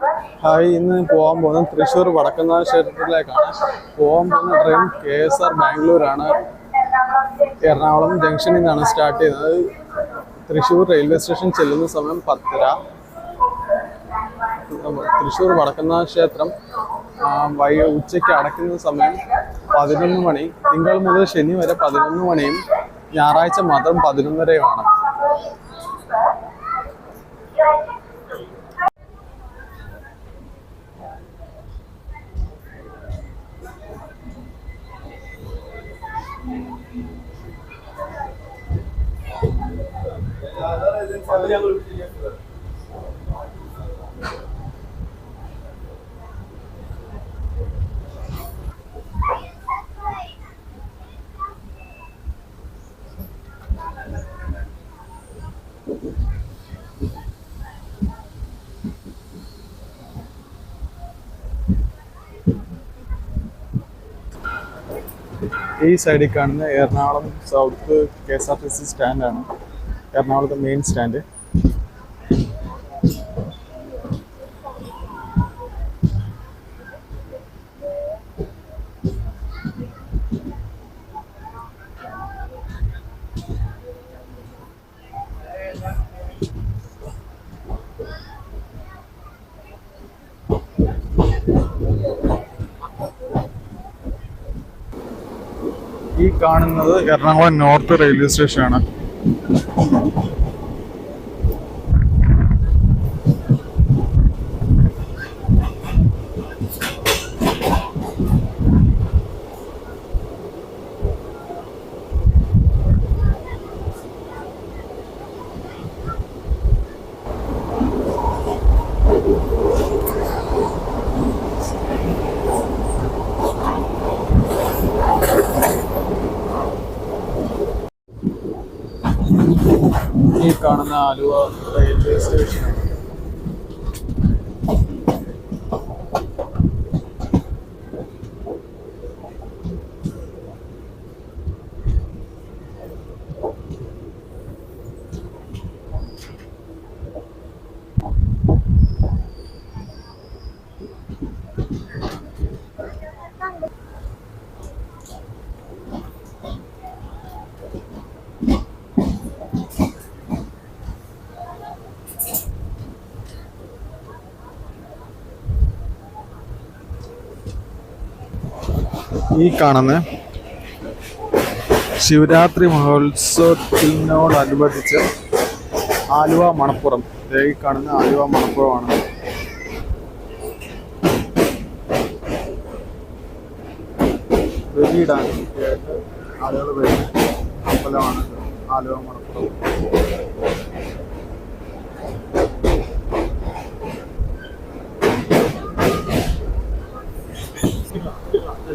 Hi ഇന്ന് പോകാൻ പോകുന്നത് തൃശ്ശൂർ വടക്കുന്നാഥ ക്ഷേത്രത്തിലേക്കാണ്. പോകാൻ പോകുന്ന ട്രെയിൻ കെ എസ് ആർ ബാംഗ്ലൂരാണ്. എറണാകുളം ജംഗ്ഷനിൽ നിന്നാണ് സ്റ്റാർട്ട് ചെയ്യുന്നത്. തൃശ്ശൂർ റെയിൽവേ സ്റ്റേഷൻ ചെല്ലുന്ന സമയം പത്തര. തൃശ്ശൂർ വടക്കുന്നാഥ ക്ഷേത്രം വൈ ഉച്ചയ്ക്ക് അടയ്ക്കുന്ന സമയം പതിനൊന്ന് മണി. തിങ്കൾ മുതൽ ശനി വരെ പതിനൊന്ന് മണിയും ഞായറാഴ്ച മാത്രം പതിനൊന്നരയുമാണ്. ഈ സൈഡിൽ കാണുന്ന Ernakulam south K S R T C സ്റ്റാൻഡാണ് എറണാകുളത്തെ മെയിൻ സ്റ്റാൻഡ് ഈ കാണുന്നത് എറണാകുളം നോർത്ത് റെയിൽവേ സ്റ്റേഷനാണ്. കാണുന്ന ആലുവ റെയിൽവേ സ്റ്റേഷനാണ് ഈ കാണുന്ന ശിവരാത്രി മഹോത്സവത്തിനോടനുബന്ധിച്ച് ആലുവ മണപ്പുറം. ഈ കാണുന്ന ആലുവ മണപ്പുറമാണ്. വെളിയിടാൻ ആളുകൾ വരുന്ന അമ്പലമാണ് ആലുവ മണപ്പുറം.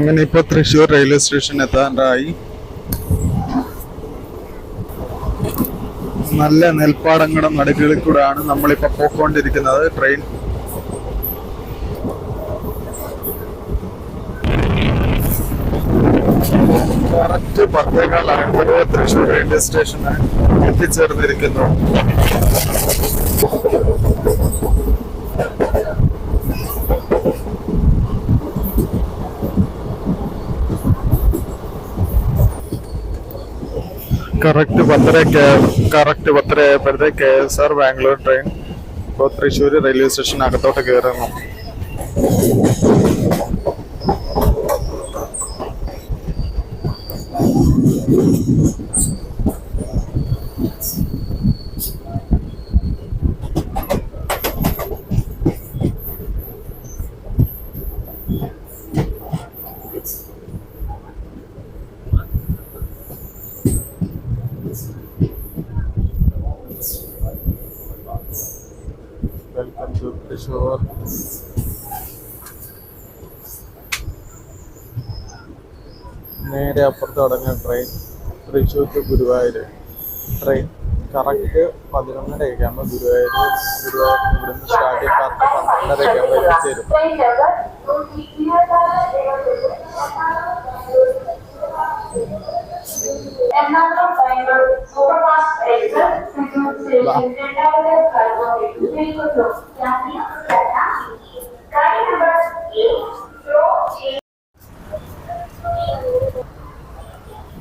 അങ്ങനെ ഇപ്പൊ തൃശ്ശൂർ റെയിൽവേ സ്റ്റേഷൻ എത്താറായി. നല്ല നെൽപ്പാടങ്ങളുടെ നടുകളിൽ കൂടെയാണ് നമ്മളിപ്പോ പോയിക്കൊണ്ടിരിക്കുന്നത്. ട്രെയിൻ കറക്റ്റ് പത്തേക്കാളാകുമ്പോൾ തൃശ്ശൂർ റെയിൽവേ സ്റ്റേഷന് എത്തിച്ചേർന്നിരിക്കുന്നു. കറക്റ്റ് പത്തര കറക്റ്റ് പത്തര ആയപ്പോഴത്തെ K S R Bangalore train. ഇപ്പോൾ തൃശ്ശൂർ റെയിൽവേ സ്റ്റേഷനകത്തോട്ട് കയറുന്നു Thank കയറുന്നു തൃശ്ശൂർ നേരെ അപ്പുറത്ത് തുടങ്ങിയ train Thrissur to Guruvayur train correct പതിനൊന്നരയൊക്കെ ആകുമ്പോൾ ഗുരുവായൂർ ഗുരുവായൂർ ഇവിടുന്ന് സ്റ്റാർട്ട് ചെയ്യും കറക്റ്റ് പന്ത്രണ്ടരയൊക്കെ ആകുമ്പോൾ എത്തിച്ചേരും എറണാകുളം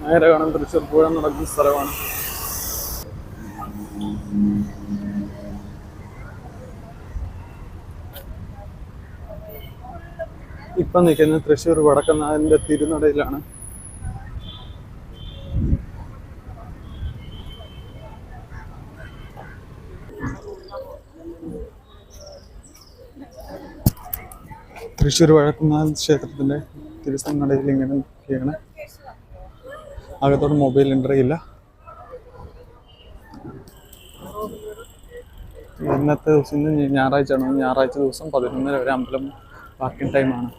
നേരെ കാണാൻ തൃശ്ശൂർ പൂരം നടക്കുന്ന സ്ഥലമാണ്. ഇപ്പം നിൽക്കുന്നത് തൃശ്ശൂർ വടക്കനാഥിന്റെ തിരുനടയിലാണ്. തൃശ്ശൂർ വടക്കുന്നാഥ് ക്ഷേത്രത്തിന്റെ തിരുസംഘടയിൽ ഇങ്ങനെ നിൽക്കുകയാണ്. അകത്തോട് മൊബൈൽ എന്റർ ഇല്ല. ഇന്നത്തെ ദിവസം ഞായറാഴ്ച ഞായറാഴ്ചയാണ്. ഞായറാഴ്ച ദിവസം പതിനൊന്നര വരെ അമ്പലം പാർക്കിംഗ് ടൈമാണ്